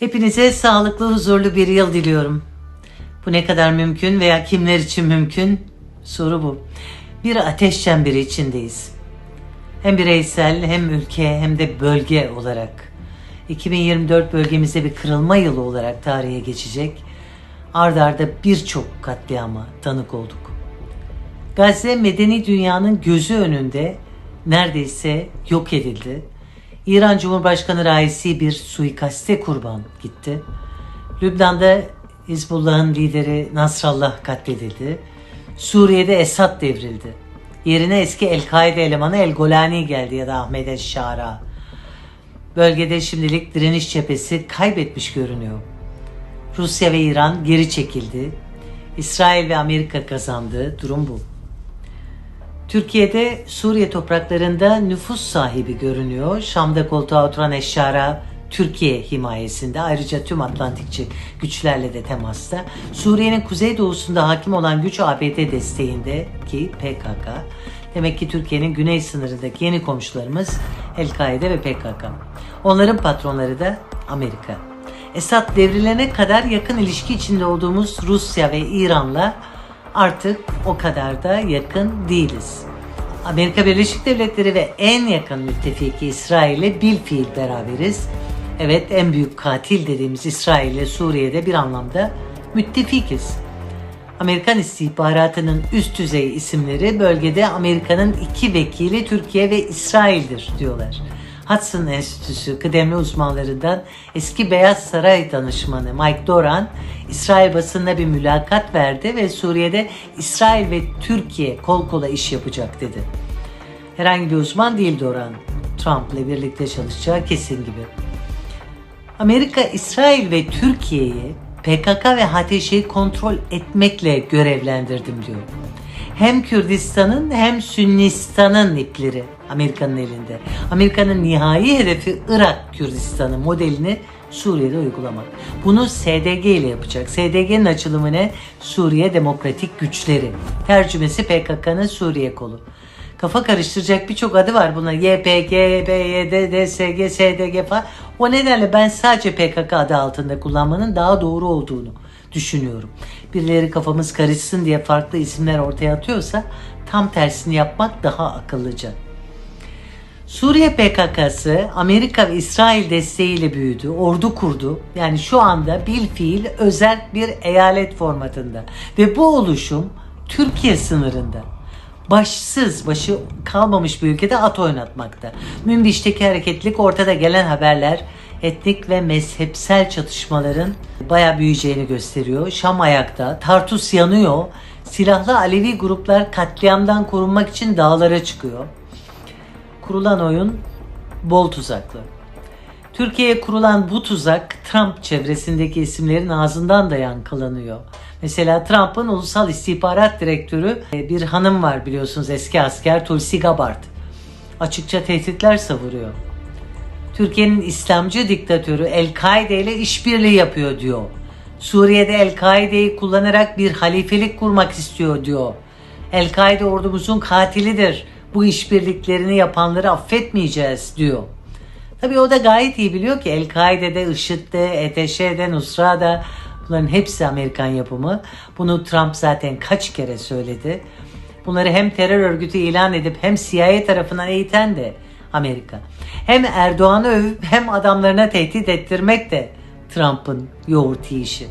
Hepinize sağlıklı, huzurlu bir yıl diliyorum. Bu ne kadar mümkün veya kimler için mümkün? Soru bu. Bir ateş çemberi içindeyiz. Hem bireysel hem ülke hem de bölge olarak. 2024 bölgemizde bir kırılma yılı olarak tarihe geçecek. Arda arda birçok katliama tanık olduk. Gazze medeni dünyanın gözü önünde neredeyse yok edildi. İran Cumhurbaşkanı Raisi bir suikaste kurban gitti. Lübnan'da Hizbullah'ın lideri Nasrallah katledildi. Suriye'de Esad devrildi. Yerine eski El-Kaide elemanı El Golani geldi ya da Ahmet El-Şara. Bölgede şimdilik direniş cephesi kaybetmiş görünüyor. Rusya ve İran geri çekildi. İsrail ve Amerika kazandı. Durum bu. Türkiye'de Suriye topraklarında nüfus sahibi görünüyor. Şam'da koltuğa oturan Eşşara Türkiye himayesinde ayrıca tüm Atlantikçi güçlerle de temasta. Suriye'nin kuzeydoğusunda hakim olan güç ABD desteğinde ki PKK. Demek ki Türkiye'nin güney sınırındaki yeni komşularımız El-Kaide ve PKK. Onların patronları da Amerika. Esad devrilene kadar yakın ilişki içinde olduğumuz Rusya ve İran'la artık o kadar da yakın değiliz. Amerika Birleşik Devletleri ve en yakın müttefiki İsrail'le bil fiil beraberiz. Evet en büyük katil dediğimiz İsrail ile Suriye'de bir anlamda müttefikiz. Amerikan istihbaratının üst düzey isimleri bölgede Amerika'nın iki vekili Türkiye ve İsrail'dir diyorlar. Hudson Enstitüsü kıdemli uzmanlarından eski Beyaz Saray danışmanı Mike Doran, İsrail basınına bir mülakat verdi ve Suriye'de İsrail ve Türkiye kol kola iş yapacak dedi. Herhangi bir uzman değil Doran. Trump ile birlikte çalışacağı kesin gibi. Amerika, İsrail ve Türkiye'yi PKK ve HTŞ'yi kontrol etmekle görevlendirdim diyor. Hem Kürdistan'ın hem Sünnistan'ın ipleri Amerika'nın elinde. Amerika'nın nihai hedefi Irak Kürdistan'ı modelini Suriye'de uygulamak. Bunu SDG ile yapacak. SDG'nin açılımı ne? Suriye Demokratik Güçleri. Tercümesi PKK'nın Suriye kolu. Kafa karıştıracak birçok adı var buna. YPG, YPYD, DSG, SDG falan. O nedenle ben sadece PKK adı altında kullanmanın daha doğru olduğunu düşünüyorum. Birileri kafamız karışsın diye farklı isimler ortaya atıyorsa tam tersini yapmak daha akıllıca. Suriye PKK'sı Amerika ve İsrail desteğiyle büyüdü, ordu kurdu. Yani şu anda bil fiil özel bir eyalet formatında. Ve bu oluşum Türkiye sınırında. Başsız, başı kalmamış bir ülkede at oynatmakta. Münbiş'teki hareketlilik ortada gelen haberler etnik ve mezhepsel çatışmaların bayağı büyüyeceğini gösteriyor. Şam ayakta, Tartus yanıyor. Silahlı Alevi gruplar katliamdan korunmak için dağlara çıkıyor kurulan oyun bol tuzaklı. Türkiye'ye kurulan bu tuzak Trump çevresindeki isimlerin ağzından da yankılanıyor. Mesela Trump'ın ulusal istihbarat direktörü e, bir hanım var biliyorsunuz eski asker Tulsi Gabbard. Açıkça tehditler savuruyor. Türkiye'nin İslamcı diktatörü El-Kaide ile işbirliği yapıyor diyor. Suriye'de El-Kaide'yi kullanarak bir halifelik kurmak istiyor diyor. El-Kaide ordumuzun katilidir bu işbirliklerini yapanları affetmeyeceğiz diyor. Tabi o da gayet iyi biliyor ki El-Kaide'de, IŞİD'de, ETŞ'de, Nusra'da bunların hepsi Amerikan yapımı. Bunu Trump zaten kaç kere söyledi. Bunları hem terör örgütü ilan edip hem CIA tarafından eğiten de Amerika. Hem Erdoğan'ı övüp hem adamlarına tehdit ettirmek de Trump'ın yoğurt yiyişi.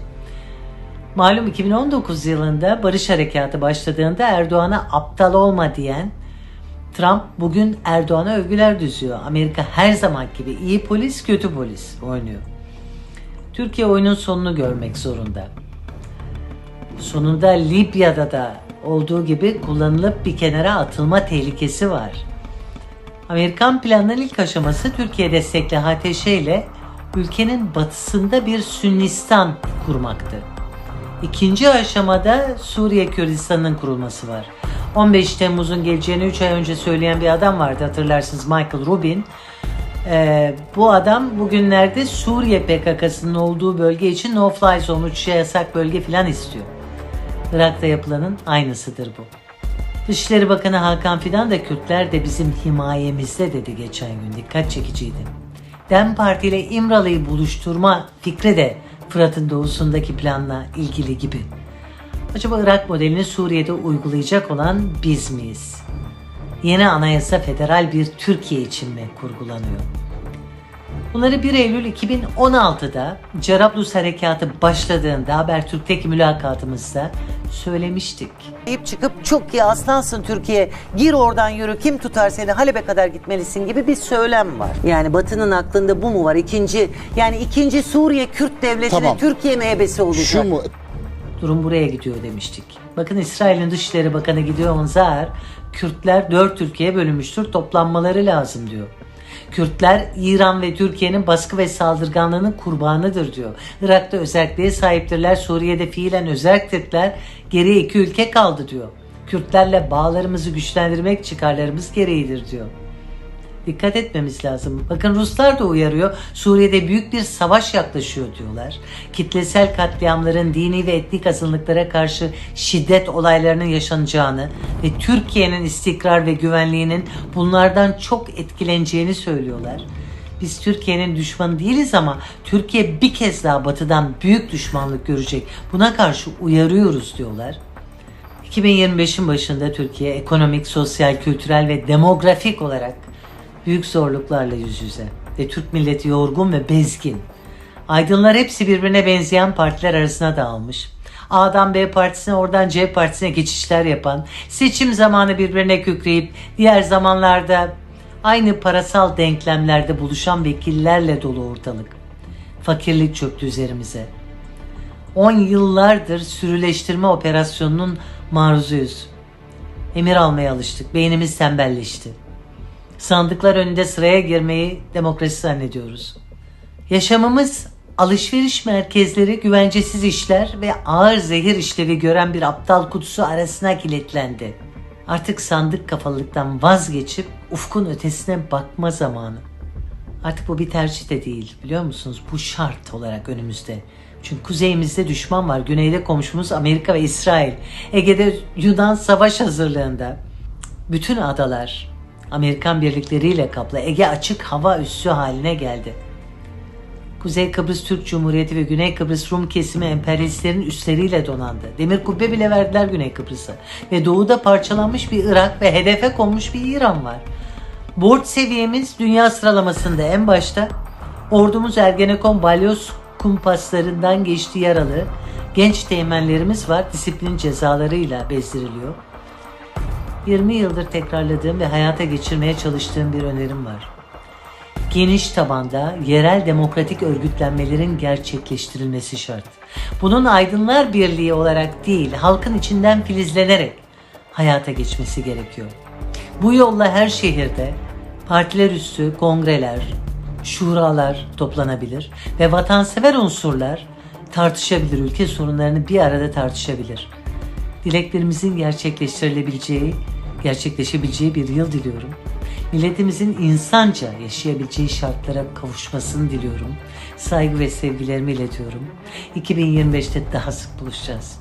Malum 2019 yılında barış harekatı başladığında Erdoğan'a aptal olma diyen Trump bugün Erdoğan'a övgüler düzüyor. Amerika her zaman gibi iyi polis kötü polis oynuyor. Türkiye oyunun sonunu görmek zorunda. Sonunda Libya'da da olduğu gibi kullanılıp bir kenara atılma tehlikesi var. Amerikan planının ilk aşaması Türkiye destekli HTŞ ile ülkenin batısında bir Sünnistan kurmaktı. İkinci aşamada Suriye Kürdistan'ın kurulması var. 15 Temmuz'un geleceğini 3 ay önce söyleyen bir adam vardı hatırlarsınız Michael Rubin. Ee, bu adam bugünlerde Suriye PKK'sının olduğu bölge için no fly zone uçuşa yasak bölge filan istiyor. Irak'ta yapılanın aynısıdır bu. Dışişleri Bakanı Hakan Fidan da Kürtler de bizim himayemizde dedi geçen gün. Dikkat çekiciydi. DEM Parti ile İmralı'yı buluşturma fikri de Fırat'ın doğusundaki planla ilgili gibi. Acaba Irak modelini Suriye'de uygulayacak olan biz miyiz? Yeni anayasa federal bir Türkiye için mi kurgulanıyor? Bunları 1 Eylül 2016'da Cerablus Harekatı başladığında Habertürk'teki mülakatımızda söylemiştik. deyip çıkıp çok iyi aslansın Türkiye gir oradan yürü kim tutar seni Halep'e kadar gitmelisin gibi bir söylem var. Yani Batı'nın aklında bu mu var? İkinci yani ikinci Suriye Kürt devletine Tamam. Türkiye mi ebesi olacak? Şu mu? Durum buraya gidiyor demiştik. Bakın İsrail'in Dışişleri Bakanı Gideon Zahar, Kürtler dört ülkeye bölünmüştür, toplanmaları lazım diyor. Kürtler İran ve Türkiye'nin baskı ve saldırganlığının kurbanıdır diyor. Irak'ta özelliğe sahiptirler, Suriye'de fiilen özelliktirler, geriye iki ülke kaldı diyor. Kürtlerle bağlarımızı güçlendirmek çıkarlarımız gereğidir diyor. Dikkat etmemiz lazım. Bakın Ruslar da uyarıyor. Suriye'de büyük bir savaş yaklaşıyor diyorlar. Kitlesel katliamların dini ve etnik azınlıklara karşı şiddet olaylarının yaşanacağını ve Türkiye'nin istikrar ve güvenliğinin bunlardan çok etkileneceğini söylüyorlar. Biz Türkiye'nin düşmanı değiliz ama Türkiye bir kez daha batıdan büyük düşmanlık görecek. Buna karşı uyarıyoruz diyorlar. 2025'in başında Türkiye ekonomik, sosyal, kültürel ve demografik olarak büyük zorluklarla yüz yüze ve Türk milleti yorgun ve bezgin. Aydınlar hepsi birbirine benzeyen partiler arasına dağılmış. A'dan B partisine oradan C partisine geçişler yapan, seçim zamanı birbirine kükreyip diğer zamanlarda aynı parasal denklemlerde buluşan vekillerle dolu ortalık. Fakirlik çöktü üzerimize. 10 yıllardır sürüleştirme operasyonunun maruzuyuz. Emir almaya alıştık. Beynimiz tembelleşti. Sandıklar önünde sıraya girmeyi demokrasi zannediyoruz. Yaşamımız alışveriş merkezleri, güvencesiz işler ve ağır zehir işlevi gören bir aptal kutusu arasına kilitlendi. Artık sandık kafalılıktan vazgeçip ufkun ötesine bakma zamanı. Artık bu bir tercih de değil biliyor musunuz? Bu şart olarak önümüzde. Çünkü kuzeyimizde düşman var. Güneyde komşumuz Amerika ve İsrail. Ege'de Yunan savaş hazırlığında. Bütün adalar Amerikan birlikleriyle kaplı Ege açık hava üssü haline geldi. Kuzey Kıbrıs Türk Cumhuriyeti ve Güney Kıbrıs Rum kesimi emperyalistlerin üsleriyle donandı. Demir kubbe bile verdiler Güney Kıbrıs'a. Ve doğuda parçalanmış bir Irak ve hedefe konmuş bir İran var. Borç seviyemiz dünya sıralamasında en başta. Ordumuz Ergenekon balyoz kumpaslarından geçti yaralı. Genç teğmenlerimiz var disiplin cezalarıyla bezdiriliyor. 20 yıldır tekrarladığım ve hayata geçirmeye çalıştığım bir önerim var. Geniş tabanda yerel demokratik örgütlenmelerin gerçekleştirilmesi şart. Bunun Aydınlar Birliği olarak değil, halkın içinden filizlenerek hayata geçmesi gerekiyor. Bu yolla her şehirde partiler üstü kongreler, şuralar toplanabilir ve vatansever unsurlar tartışabilir, ülke sorunlarını bir arada tartışabilir. Dileklerimizin gerçekleştirilebileceği, gerçekleşebileceği bir yıl diliyorum. Milletimizin insanca yaşayabileceği şartlara kavuşmasını diliyorum. Saygı ve sevgilerimi iletiyorum. 2025'te daha sık buluşacağız.